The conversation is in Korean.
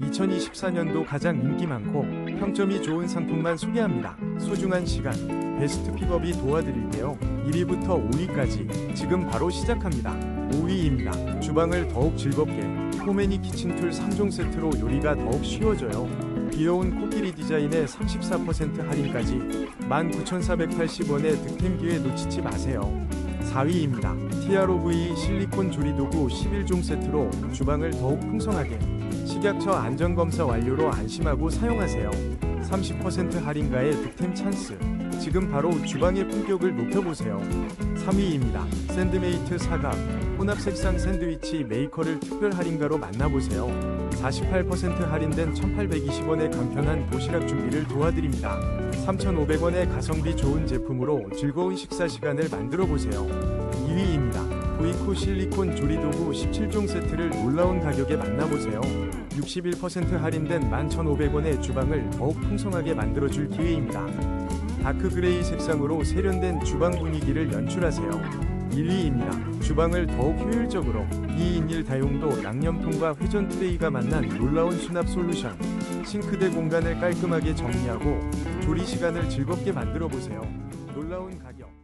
2024년도 가장 인기 많고 평점이 좋은 상품만 소개합니다. 소중한 시간, 베스트 픽업이 도와드릴게요. 1위부터 5위까지 지금 바로 시작합니다. 5위입니다. 주방을 더욱 즐겁게 포메니 키친툴 3종 세트로 요리가 더욱 쉬워져요. 귀여운 코끼리 디자인의 34% 할인까지 19,480원의 득템 기회 놓치지 마세요. 4위입니다. TROV 실리콘 조리도구 11종 세트로 주방을 더욱 풍성하게 식약처 안전검사 완료로 안심하고 사용하세요. 30% 할인가의 득템 찬스. 지금 바로 주방의 품격을 높여보세요. 3위입니다. 샌드메이트 사각 혼합 색상 샌드위치 메이커를 특별 할인가로 만나보세요. 48% 할인된 1,820원의 간편한 도시락 준비를 도와드립니다. 3,500원의 가성비 좋은 제품으로 즐거운 식사 시간을 만들어 보세요. 2위입니다. 보이코 실리콘 조리도구 17종 세트를 놀라운 가격에 만나보세요. 61% 할인된 11,500원의 주방을 더욱 풍성하게 만들어줄 기회입니다. 다크 그레이 색상으로 세련된 주방 분위기를 연출하세요. 1위입니다. 주방을 더욱 효율적으로 2인 1 다용도 양념통과 회전 트레이가 만난 놀라운 수납 솔루션. 싱크대 공간을 깔끔하게 정리하고 조리 시간을 즐겁게 만들어 보세요. 놀라운 가격